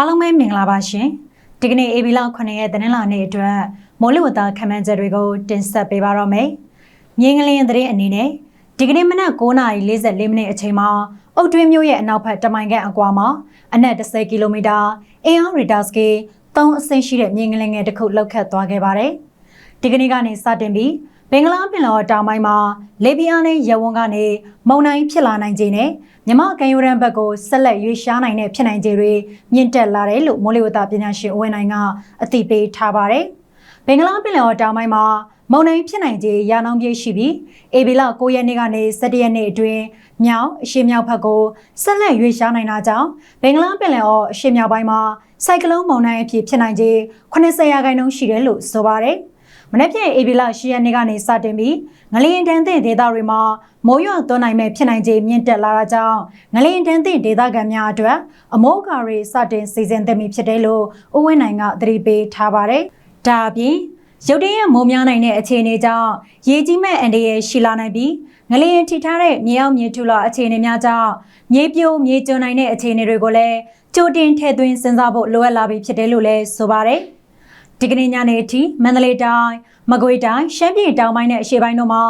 အားလုံးပဲမင်္ဂလာပါရှင်ဒီကနေ့အေဘီလောက်9ရက်သတင်းလာနေ့အတွက်မိုးလေဝသခန့်မှန်းချက်တွေကိုတင်ဆက်ပေးပါတော့မယ်မြင်းကလင်းသတင်းအနေနဲ့ဒီကနေ့မနက်9:44မိနစ်အချိန်မှာအုတ်တွင်းမြို့ရဲ့အနောက်ဘက်တမိုင်ခန့်အကွာမှာအနက်10ကီလိုမီတာအင်အားရီဒါစကေ3အဆင့်ရှိတဲ့မြင်းကလင်းငယ်တစ်ခုလောက်ခတ်သွားခဲ့ပါတယ်ဒီကနေ့ကနေစတင်ပြီး ဘင်္ဂလားပင်လယ်တောင်ပိုင်းမှာလေပြင်းအားနဲ့ရဝန်းကနေမုန်တိုင်းဖြစ်လာနိုင်ခြင်းနဲ့မြမကန်ယူရန်ဘက်ကိုဆက်လက်ရွေးရှားနိုင်တဲ့ဖြစ်နိုင်ခြေတွေမြင့်တက်လာတယ်လို့မိုးလေဝသပညာရှင်ဦးဝင်းနိုင်ကအသိပေးထားပါတယ်။ဘင်္ဂလားပင်လယ်တောင်ပိုင်းမှာမုန်တိုင်းဖြစ်နိုင်ခြေရာနှောင်းပြေးရှိပြီးအေဘီလ9ရက်နေ့ကနေ17ရက်နေ့အတွင်းမြောက်အရှေ့မြောက်ဘက်ကိုဆက်လက်ရွေးရှားနိုင်တာကြောင့်ဘင်္ဂလားပင်လယ်အော်အရှေ့မြောက်ပိုင်းမှာစိုက်ကလုန်းမုန်တိုင်းအဖြစ်ဖြစ်နိုင်ခြေ80ရာခိုင်နှုန်းရှိတယ်လို့ဆိုပါတယ်။ မနေ့ပြန်အေဘီလာရှီရက်နေ့ကနေစတင်ပြီးငလျင်တန်းသင့်ဒေသတွေမှာမိုးရွာသွန်းနိုင်မဲ့ဖြစ်နိုင်ခြေမြင့်တက်လာတာကြောင့်ငလျင်တန်းသင့်ဒေသခံများအတွက်အမိုးကာတွေစတင်စီစဉ်သင့်ပြီဖြစ်တယ်လို့ဦးဝင်းနိုင်ကသတိပေးထားပါတယ်။ဒါအပြင်ရုတ်တရက်မိုးများနိုင်တဲ့အခြေအနေကြောင့်ရေကြီးမဲ့အန်ဒီရဲ့ရှိလာနိုင်ပြီးငလျင်ထိထားတဲ့မြေအောက်မြေထူလာအခြေအနေများကြောင့်မြေပြိုမြေကျွန်းနိုင်တဲ့အခြေအနေတွေကိုလည်းကြိုတင်ထည့်သွင်းစဉ်းစားဖို့လိုအပ်လာပြီဖြစ်တယ်လို့လည်းဆိုပါတယ်။ ဒီကနေ့ညနေအထိမန္တလေးတိုင်းမကွေးတိုင်းရှမ်းပြည်တောင်ပိုင်းနဲ့အရှေ့ပိုင်းတို့မှာ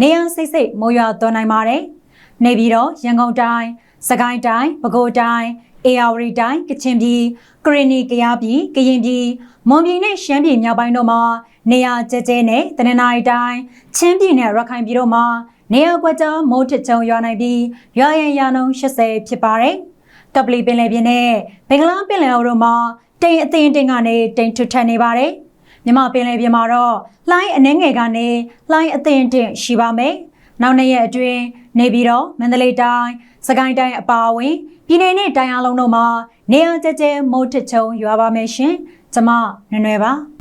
နေရန်စိတ်စိတ်မိုးရွာသွန်းနိုင်ပါတယ်။နေပြည်တော်ရန်ကုန်တိုင်းစကိုင်းတိုင်းပဲခူးတိုင်းအေရဝတီတိုင်းကချင်ပြည်ကရင်နီကယားပြည်ကရင်ပြည်မွန်ပြည်နဲ့ရှမ်းပြည်မြောက်ပိုင်းတို့မှာနေရကျကျဲနဲ့တနင်္လာရီတိုင်းချင်းပြည်နဲ့ရခိုင်ပြည်တို့မှာနေရကွက်ကြားမိုးထချုံရွာနိုင်ပြီးရွာရန်ရာနှုန်း80ဖြစ်ပါတယ်။ကပလီပင်လယ်ပြင်နဲ့ဘင်္ဂလားပင်လယ်အော်တို့မှာ တိမ်အသင်းတင်ကနေတိမ်ထွထန်နေပါတယ်။မြမပင်လယ်ပြင်မှာတော့လှိုင်းအနှဲငယ်ကနေလှိုင်းအသင်းတင်ရှိပါမယ်။နောက်နှစ်ရက်အတွင်းနေပြီးတော့မန္တလေးတိုင်းစကိုင်းတိုင်းအပါအဝင်ပြည်내နဲ့တိုင်းအားလုံးတို့မှာနေရာကျကျမိုးထချုံရွာပါမယ်ရှင်။ကျမနွယ်နွယ်ပါ။